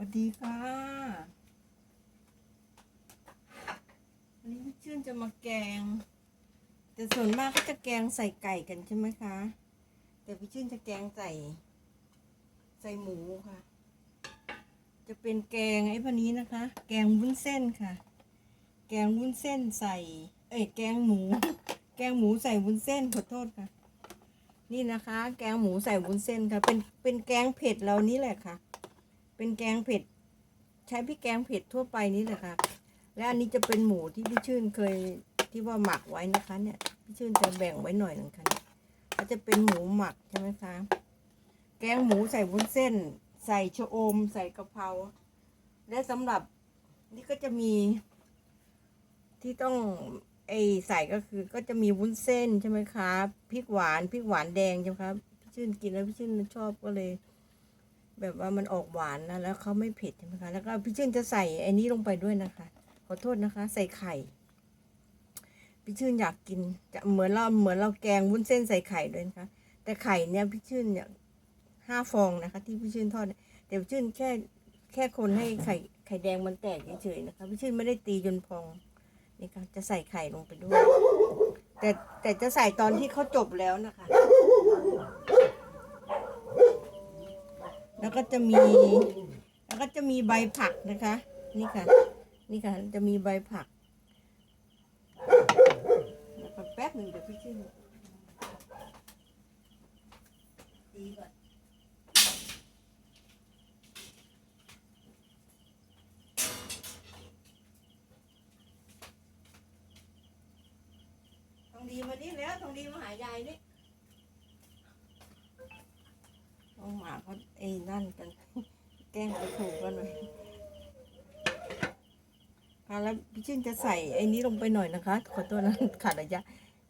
วัสดีค่ะวันนี้พี่ชื่นจะมาแกง แต่ส่วนมากก็จะแกงใส่ไก่กันใช่ไหมคะ แต่พี่ชื่นจะแกงใส่ ใส่หมูค่ะ จะเป็นแกงไอ้พันนี้นะคะ แกงวุ้นเส้นค่ะ แกงวุ้นเส้นใส่ เอ้ยแกงหมู แกงหมูใส่วุ้นเส้นขอโทษค่ะ นี่นะคะ แกงหมูใส่วุ้นเส้นค่ะ เป็นเป็นแกงเผ็ดเรานี่แหละค่ะ เป็นแกงเผ็ด ใช้พริกแกงเผ็ดทั่วไปนี่แหละค่ะ และอันนี้จะเป็นหมูที่พี่ชื่นเคยที่ว่าหมักไว้นะคะ เนี่ยพี่ชื่นจะแบ่งไว้หน่อยหนึ่งค่ะก็จะเป็นหมูหมักใช่ไหมคะแกงหมูใส่วุ้นเส้น ใส่ชะอม ใส่กะเพราและสำหรับนี่ก็จะมีที่ต้องไอใส่ก็คือก็จะมีวุ้นเส้นใช่ไหมคะพริกหวานพริกหวานแดงใช่ไหมคะพี่ชื่นกินแล้วพี่ชื่นชอบก็เลย แบบว่ามันออกหวานนะแล้วเขาไม่เผ็ดใช่ไหมคะแล้วก็พี่ชื่นจะใส่ไอ้นี้ลงไปด้วยนะคะ ขอโทษนะคะ ใส่ไข่ พี่ชื่นอยากกินจะเหมือนเราเหมือนเราแกงวุ้นเส้นใส่ไข่ด้วยนะคะ แต่ไข่เนี่ยพี่ชื่นเนี่ยห้าฟองนะคะ ที่พี่ชื่นทอดเนี่ยแต่พี่ชื่นแค่แค่คนให้ไข่ไข่แดงมันแตกเฉยๆนะคะพี่ชื่นไม่ได้ตีจนพองนี่ค่ะจะใส่ไข่ลงไปด้วย แต่แต่จะใส่ตอนที่เขาจบแล้วนะคะ แล้วก็จะมี แล้วก็จะมีใบผักนะคะ นี่ค่ะ นี่ค่ะ จะมีใบผักแล้วก็แป๊บหนึ่งเดี๋ยวพี่ชื่นตีก่อนทองดีมานี่แล้วทองดีมาหายายนี่น้องหมาเขาไอ้นั่นกันแกล้งไปถูกกันหน่อยค่ะแล้วพี่ชื่นจะใส่ไอ้นี้ลงไปหน่อยนะคะ ขอตัวนะขาดระยะ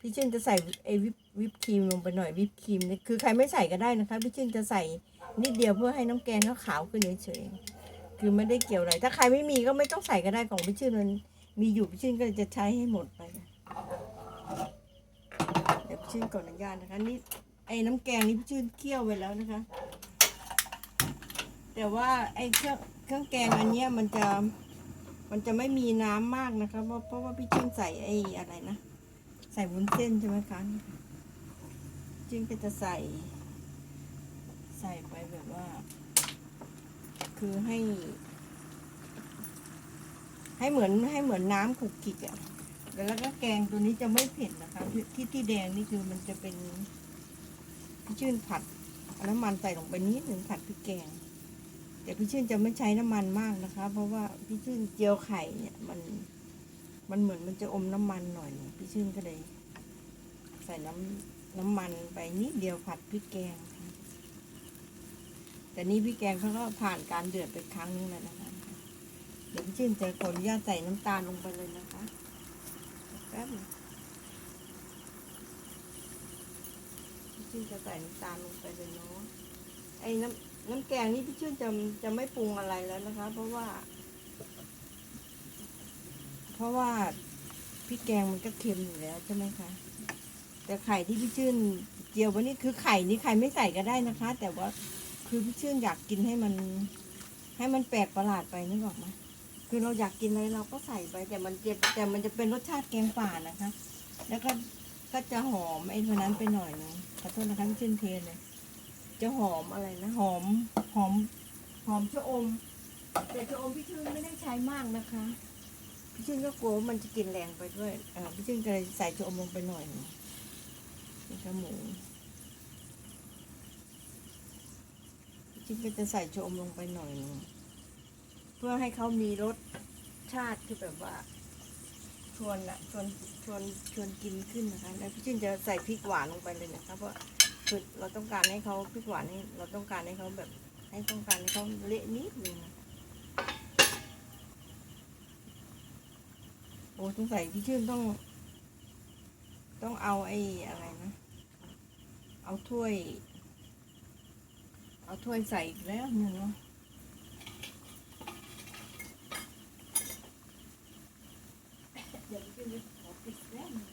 พี่ชื่นจะใส่ไอ้วิปวิปครีมลงไปหน่อยวิปครีมเนี่ยคือใครไม่ใส่ก็ได้นะคะพี่ชื่นจะใส่นิดเดียวเพื่อให้น้ำแกงเขาขาวขึ้นเฉยๆคือไม่ได้เกี่ยวอะไร ถ้าใครไม่มีก็ไม่ต้องใส่ก็ได้ของพี่ชื่นมันมีอยู่พี่ชื่นก็จะใช้ให้หมดไปเดี๋ยวพี่ชื่นก่อนอนุญาตนะคะนี่ไอ้น้ำแกงนี่พี่ชื่นเคี่ยวไว้แล้วนะคะ แต่ว่าไอ้เครื่องเครื่องแกงอันเนี้ยมันจะมันจะไม่มีน้ำมากนะคะเพราะเพราะว่าพี่ชื่นใส่ไอ้อะไรนะ ใส่วุ้นเส้นใช่ไหมคะจิ้งก็จะใส่ ใส่ไปแบบว่า คือให้ ให้เหมือนให้เหมือนน้ำขุกขิกอะ่ะแล้วก็แกงตัวนี้จะไม่เผ็ดนะคะ ที่ที่แดงนี่คือมันจะเป็นพี่ชื่นผัดน้ำมันใส่ลงไปนิดหนึ่งผัดพริกแกง แต่พี่ชื่นจะไม่ใช้น้ำมันมากนะคะ เพราะว่าพี่ชื่นเจียวไข่เนี่ยมัน มันเหมือนมันจะอมน้ำมันหน่อย พี่ชื่นก็เลย ใส่น้ำน้ำมันไปนิดเดียวผัดพริกแกงค่ะแต่นี่พริกแกงเขาก็ผ่านการเดือดไปครั้งนึงแล้วนะคะ เดี๋ยวพี่ชื่นจะขออนุญาตใส่น้ำตาลลงไปเลยนะคะแป๊บนึงพี่ชื่นจะใส่น้ำตาลลงไปเลยเนาะไอ้น้ำ น้ำแกงนี่พี่ชื่นจะจะไม่ปรุงอะไรแล้วนะคะ เพราะว่า เพราะว่าพริกแกงมันก็เค็มอยู่แล้วใช่ไหมคะ แต่ไข่ที่พี่ชื่นเจียววันนี้คือไข่นี่ไข่ไม่ใส่ก็ได้นะคะ แต่ว่าคือพี่ชื่นอยากกินให้มัน ให้มันแปลกประหลาดไปนึกออกไหมคือเราอยากกินอะไรเราก็ใส่ไป แต่มันเจ็บแต่มันจะเป็นรสชาติแกงป่านะคะ แล้วก็ก็จะหอมไอ้ตัวนั้นไปหน่อยนึงขอโทษนะคะพี่ชื่นเทเลย จะหอมอะไรนะ หอมหอมหอมชะอม แต่ชะอมพี่ชื่นไม่ได้ใช้มากนะคะ พี่ชื่นก็กลัวว่ามันจะกินแรงไปด้วยพี่ชื่นก็เลยใส่ชะอมลงไปหน่อยหนึ่งนี่ก็หมูพี่ชื่นก็จะใส่ชะอมลงไปหน่อยหนึงเพื่อให้เขามีรสชาติที่แบบว่าชวนอะชวนชวนชวนกินขึ้นนะคะ แล้วพี่ชื่นจะใส่พริกหวานลงไปเลยนะคะเพราะ คือเราต้องการให้เขาพริกหวานให้เราต้องการให้เขาแบบ ให้ต้องการให้เขาเละนิดนึงโอ้สงสัยพี่ชื่นต้อง ต้องเอาไอ้อะไรนะ เอาถ้วย เอาถ้วยใส่อีกแล้วหนึ่งเนาะเดี๋ยวพี่ชื่นจะขอปิดแล้วหนึ่ง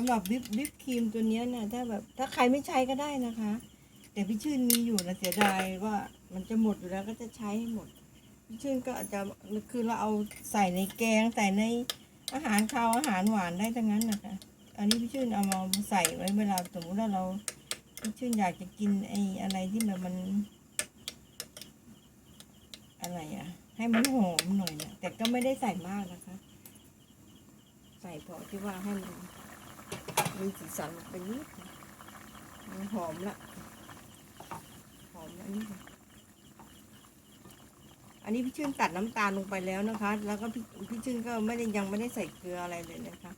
สำหรับวิปวิปครีมตัวเนี้ยนะถ้าแบบถ้าใครไม่ใช้ก็ได้นะคะ แต่พี่ชื่นมีอยู่นะเสียดายว่ามันจะหมดอยู่แล้วก็จะใช้ให้หมด พี่ชื่นก็อาจจะคือเราเอาใส่ในแกงใส่ในอาหารคาวอาหารหวานได้ทั้งนั้นนะคะ อันนี้พี่ชื่นเอามาใส่ไว้เวลาสมมติว่าเราพี่ชื่นอยากจะกินไอ้อะไรที่แบบมัน อะไรอะให้มันหอมหน่อยนะแต่ก็ไม่ได้ใส่มากนะคะ ใส่พอที่ว่าให้มัน มีสีสันไปนิดนึงมันหอมละ หอมอันนี้ค่ะอันนี้พี่ชื่นตัดน้ำตาลลงไปแล้วนะคะ แล้วก็พี่พี่ชื่นก็ไม่ได้ยังไม่ได้ใส่เกลืออะไรเลยนะคะ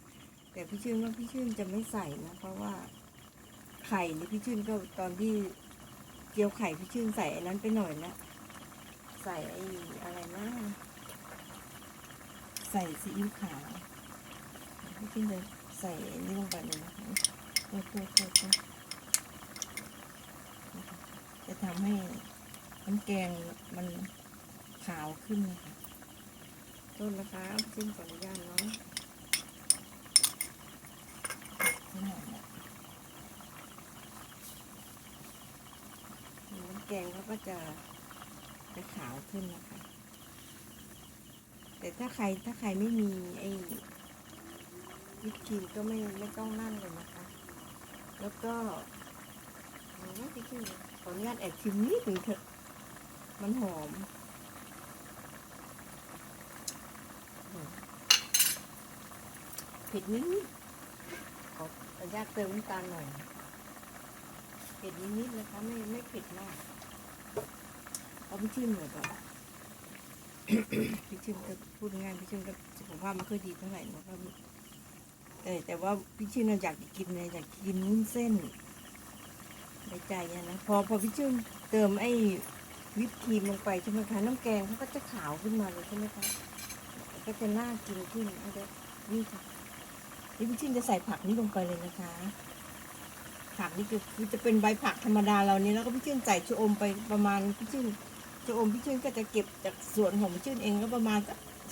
แต่พี่ชื่นว่าพี่ชื่นจะไม่ใส่นะเพราะว่าไข่นี่พี่ชื่นก็ตอนที่เจียวไข่พี่ชื่นใส่อันนั้นไปหน่อยนะใส่ไอ้อะไรนะใส่ซีอิ๊วขาวพี่ชื่นจะ ใส่นนี้ลงไปเลยนะคะโทษโทษโทษโทษจะทำให้น้ำแกงมันขาวขึ้นนะคะโทษนะคะพี่ชื่นอนุญาตเนาะนี่หน่อยนะน้ำแกงเขาก็จะจะขาวขึ้นนะคะ แต่ถ้าใครถ้าใครไม่มีไอ้ วิปครีมก็ไม่ไม่ต้องนั่นเลยนะคะ แล้วก็อืมพี่ชื่อขออนุญาตแอบชิมนิดหนึ่งเถอะ มันหอม เผ็ดนิดๆขออนุญาตเติมน้ำตาลหน่อย เผ็ดนิดๆนะคะ ไม่ไม่เผ็ดมากเพราะพี่ชื่นเหมือนกับพี่ชื่นก็พูดง่ายพี่ชื่นก็สุขภาพไม่ค่อยดีเท่าไหร่นะคะ แต่แต่ว่าพี่ชื่นอยากกินเลยอยากกินวุ้นเส้นในใจอะนะพอพอพี่ชื่นเติมไอ้วิปครีมลงไปใช่ไหมคะน้ำแกงเขาก็จะขาวขึ้นมาเลยใช่ไหมคะก็จะน่ากินขึ้นเอาเดี๋ยวนี่ค่ะนี่พี่ชื่นจะใส่ผักนี้ลงไปเลยนะคะ ผักนี่คือคือจะเป็นใบผักธรรมดาเรานี้แล้วก็พี่ชื่นใส่ชะอมไปประมาณพี่ชื่นชะอมพี่ชื่นก็จะเก็บจากสวนของพี่ชื่นเองก็ประมาณ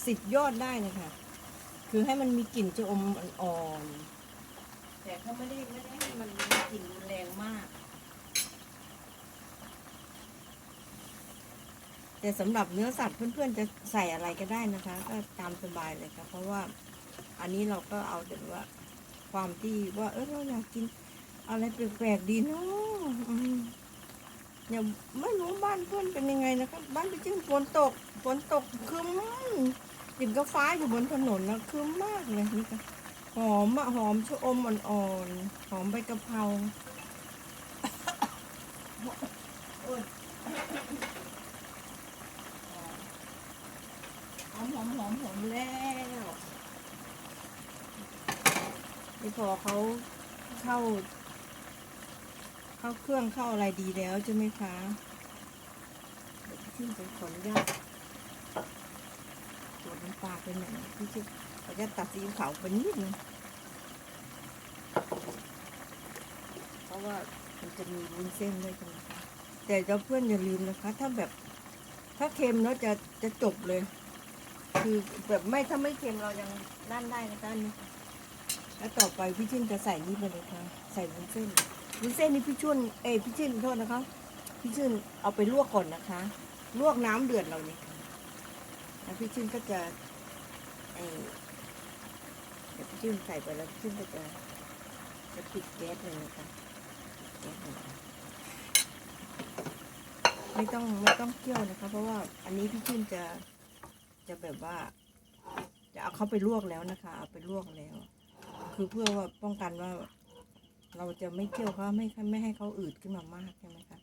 สิบยอดได้นะคะ คือให้มันมีกลิ่นชะอมอ่อนๆแต่เขาไม่ได้ไม่ได้ให้มันมีกลิ่นรุนแรงมาก แต่สำหรับเนื้อสัตว์เพื่อนๆจะใส่อะไรก็ได้นะคะ ก็ตามสบายเลยค่ะเพราะว่าอันนี้เราก็เอาแต่ว่าความที่ว่าเออเราอยากกินอะไรแปลกๆดีเนาะอืมอย่าไม่รู้บ้านเพื่อนเป็นยังไงนะครับ บ้านไปจิ้งฝนตกฝนตกครึ้ มยิงก็ฟ้าอยู่บนถนนนะครึ้มมากเลยนี่ค่ะหอมอะหอมชะอมอ่อนๆหอมใบกะเพราโอ๊ยหอมหอมหอมหอมแล้วนี่พอเขาเข้า เข้าเครื่องเข้าอะไรดีแล้วใช่ไหมคะเดี๋ยวพี่ชื่นจะขออนุญาตตรวจน้ำ ปลาไปหน่อยพี่ชื่นขออนุญาตตัดซีอิ๊วขาวไปนิดนึงเพราะว่ามันจะมีวุ้นเส้นด้วยใช่ไหมคะแต่เราเพื่อนอย่าลืมนะคะ ถ้าแบบถ้าเค็มเนาะจะจะจบเลย คือแบบไม่ถ้าไม่เค็มเรายังนั่นได้นะคะอันนี่แล้วต่อไปพี่ชื่นจะใส่นี่ไปเลยค่ะใส่วุ้นเส้นวุ้นเส้นนี่พี่ชื่นเอพี่ชื่นโทษนะคะ พี่ชื่นเอาไปลวกก่อนนะคะ ลวกน้ำเดือดเราเนี่ยค่ะ พี่ชื่นก็จะไอเดี๋ยวพี่ชื่นใส่ไปแล้วพี่ชื่นก็จะจะปิดแก๊สเลยนะคะแก๊สเลยไม่ต้องไม่ต้องเคี่ยวนะคะ เพราะว่าอันนี้พี่ชื่นจะจะแบบว่า จะเอาเขาไปลวกแล้วนะคะเอาไปลวกแล้ว คือเพื่อว่าป้องกันว่า เราจะไม่เคี่ยวเขาไม่ไม่ให้เขาอืดขึ้นมามากใช่ไหมคะ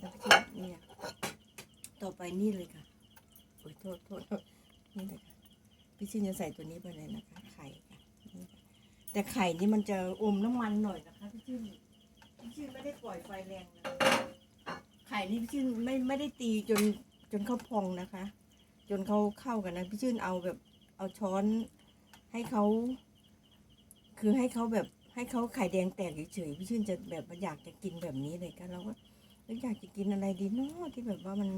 แล้วก็เนี่ยต่อไปนี่เลยค่ะ โอ้ยโทษโทษโทษนี่เลยค่ะพี่ชินจะใส่ตัวนี้ไปเลยนะคะ ไข่ค่ะนี่ค่ะแต่ไข่นี่มันจะอมน้ำมันหน่อยนะคะพี่ชินพี่ชินไม่ได้ปล่อยไฟแรงนะไข่นี่พี่ชินไม่ไม่ได้ตีจนจนเขาพองนะคะ จนเขาเข้ากันนะ พี่ชื่นเอาแบบเอาช้อนให้เขาคือให้เขาแบบให้เขาไข่แดงแตกเฉยๆพี่ชื่นจะแบบว่าอยากจะกินแบบนี้เลยกันเราก็เอ้ยอยากจะกินอะไรดีเนาะที่แบบว่ามัน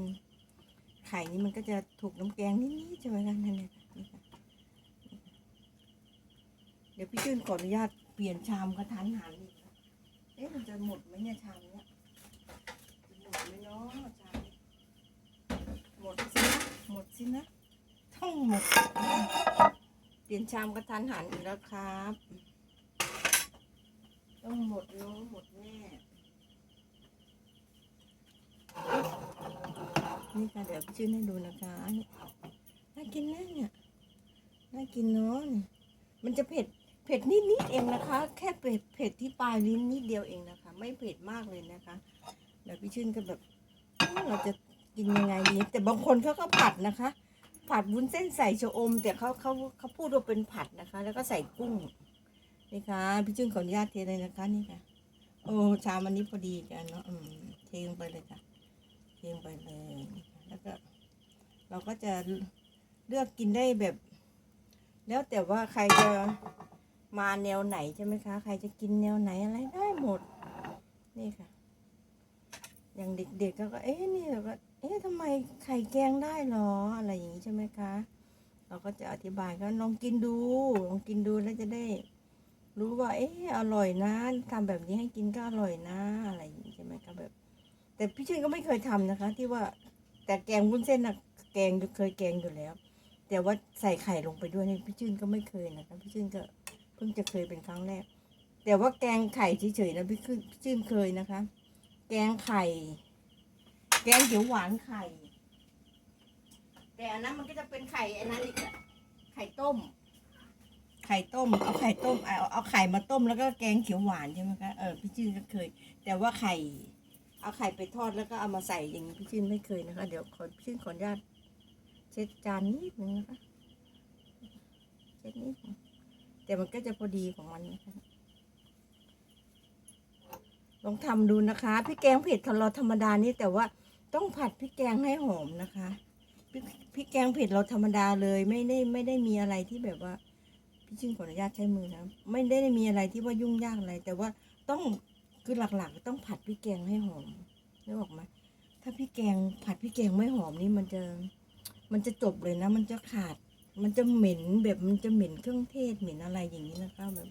ไข่นี้มันก็จะถูกน้ำแกงนิดๆใช่ไหมคะนั่นแหละนี่ค่ะเดี๋ยวพี่ชื่นขออนุญาตเปลี่ยนชามกระทันหันอีกแล้วเอ๊ะมันจะหมดไหมเนี่ยชามเนี้ยจะหมดไหมเนาะชามหมดสินะหมดสินะต้องหมด เปลี่ยนชามกระทันหันอีกแล้วครับ ต้องหมดเนาะหมดแน่ นี่ค่ะเดี๋ยวชื่อให้ดูนะคะนี่น่ากินแน่เนี่ยน่ากินเนาะนี่มันจะเผ็ดเผ็ดนิดนิดเองนะคะ แค่เผ็ดเผ็ดที่ปลายลิ้นนิดเดียวเองนะคะ ไม่เผ็ดมากเลยนะคะเดี๋ยวพี่ชื่นก็แบบเราจะกินยังไงดีแต่บางคนเขาก็ผัดนะคะ ผัดวุ้นเส้นใส่ชะอม แต่เขาเขาเขาพูดว่าเป็นผัดนะคะ แล้วก็ใส่กุ้งนี่ค่ะพี่ชื่นขออนุญาตเทเลยนะคะนี่ค่ะโอ้ชามอันนี้พอดีกันเนาะเทลงไปเลยค่ะ เทลงไปเลยแล้วก็เราก็จะเลือกกินได้แบบ แล้วแต่ว่าใครจะมาแนวไหนใช่ไหมคะ ใครจะกินแนวไหนอะไรได้หมด นี่ค่ะ อย่างเด็กๆก็เอ๊ะนี่ก็เอ๊ะทำไมไข่แกงได้หรออะไรอย่างนี้ใช่ไหมคะ เราก็จะอธิบายก็ลองกินดูลองกินดูแล้วจะได้ รู้ว่า เอ๊ะอร่อยนะทำแบบนี้ให้กินก็อร่อยนะอะไรอย่างนี้ใช่ไหมคะแบบ แต่พี่ชื่นก็ไม่เคยทำนะคะ ที่ว่าแต่แกงวุ้นเส้นนะแกงเคยแกงอยู่แล้ว แต่ว่าใส่ไข่ลงไปด้วยนี่พี่ชื่นก็ไม่เคยนะคะพี่ชื่นก็เพิ่งจะเคยเป็นครั้งแรก แต่ว่าแกงไข่เฉยๆนะพี่ชื่นพี่ชื่นเคยนะคะ แกงไข่ แกงเขียวหวานไข่ แต่อันนั้นมันก็จะเป็นไข่อันนั้นอีกอะไข่ต้ม ไข่ต้มเอาไข่ต้มเอาเอาไข่มาต้มแล้วก็แกงเขียวหวานใช่ไหมคะเออพี่ชื่นก็เคย แต่ว่าไข่ เอาไข่ไปทอดแล้วก็เอามาใส่อย่างนี้พี่ชื่นไม่เคยนะคะ เดี๋ยวขอพี่ชื่นขออนุญาตเช็ดจานนิดนึงนะคะเช็ดนิดแต่มันก็จะพอดีของมันนะคะลองทำดูนะคะพริกแกงเผ็ดของเราธรรมดานี่แต่ว่าต้องผัดพริกแกงให้หอมนะคะพริกพริกแกงเผ็ดเราธรรมดาเลย ไม่ได้ไม่ได้มีอะไรที่แบบว่าพี่ชื่นขออนุญาตใช้มือนะไม่ได้มีอะไรที่ว่ายุ่งยากอะไร แต่ว่าต้อง คือหลักๆต้องผัดพริกแกงให้หอมนึกออกไหมถ้าพริกแกงผัดพริกแกงไม่หอมนี่มันจะมันจะจบเลยนะ มันจะขาด มันจะเหม็นแบบมันจะเหม็นเครื่องเทศเหม็นอะไรอย่างนี้นะคะแบบ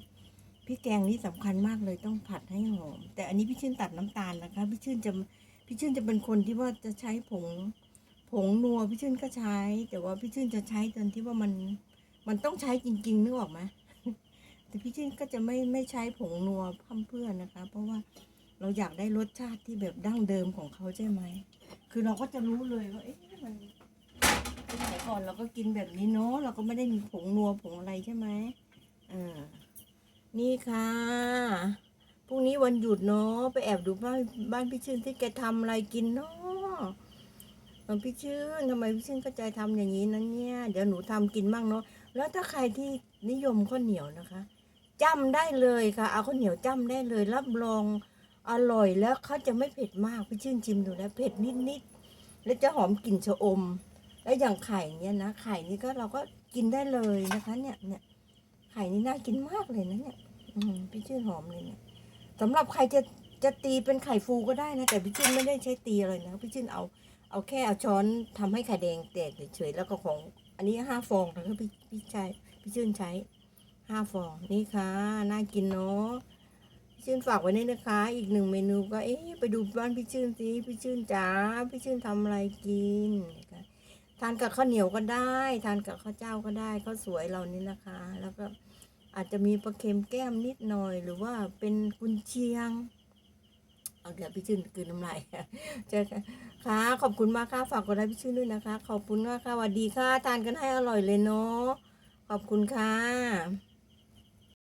พริกแกงนี่สำคัญมากเลยต้องผัดให้หอม แต่อันนี้พี่ชื่นตัดน้ำตาลนะคะ พี่ชื่นจะพี่ชื่นจะเป็นคนที่ว่าจะใช้ผงผงนัวพี่ชื่นก็ใช้ แต่ว่าพี่ชื่นจะใช้ตอนที่ว่ามันมันต้องใช้จริงๆนึกออกไหม แต่พี่ชื่นก็จะไม่ไม่ใช้ผงนัวพั่มเพื่อนนะคะ เพราะว่าเราอยากได้รสชาติที่แบบดั้งเดิมของเขาใช่ไหม คือเราก็จะรู้เลยว่าเอ๊ะมันสมัยก่อนเราก็กินแบบนี้เนาะเราก็ไม่ได้มีผงนัวผงอะไรใช่ไหมอ่านี่ค่ะพรุ่งนี้วันหยุดเนาะไปแอบดูบ้านบ้านพี่ชื่นที่แกทำอะไรกินเนาะพี่ชื่นทำไมพี่ชื่นก็ใจทำอย่างนี้นั้นเนี่ย เดี๋ยวหนูทำกินบ้างเนาะแล้วถ้าใครที่นิยมข้าวเหนียวนะคะ จ้ำได้เลยค่ะ เอาข้าวเหนียวจ้ำได้เลย รับรองอร่อยแล้วเขาจะไม่เผ็ดมากพี่ชื่นชิมดูแล้วเผ็ดนิดๆแล้วจะหอมกลิ่นชะอม แล้วอย่างไข่เนี่ยนะไข่นี่ก็เราก็กินได้เลยนะคะ เนี่ยเนี่ยไข่นี่น่ากินมากเลยนะเนี่ย อืมพี่ชื่นหอมเลยเนี่ยสำหรับใครจะจะตีเป็นไข่ฟูก็ได้นะแต่พี่ชื่นไม่ได้ใช้ตีอะไรนะพี่ชื่นเอาเอาแค่เอาช้อนทำให้ไข่แดงแตกเฉยๆแล้วก็ของ อันนี้ห้าฟองนะครับพี่พี่ใช้พี่ชื่นใช้ ห้าฟองนี่ค่ะ น่ากินเนาะพี่ชื่นฝากไว้ด้วยนะคะ อีกหนึ่งเมนูก็เอ๊ะไปดูบ้านพี่ชื่นสิพี่ชื่นจ๋าพี่ชื่นทำอะไรกินทานกับข้าวเหนียวก็ได้ ทานกับข้าวเจ้าก็ได้ข้าวสวยเรานี่นะคะ แล้วก็อาจจะมีปลาเค็มแก้มนิดหน่อย หรือว่าเป็นกุนเชียงเอาเดี๋ยวพี่ชื่นคืนน้ำลายเจอกันค่ะ ขอบคุณมากค่ะฝากกดไลค์พี่ชื่นด้วยนะคะ ขอบคุณมากค่ะสวัสดีค่ะทานกันให้อร่อยเลยเนาะขอบคุณค่ะ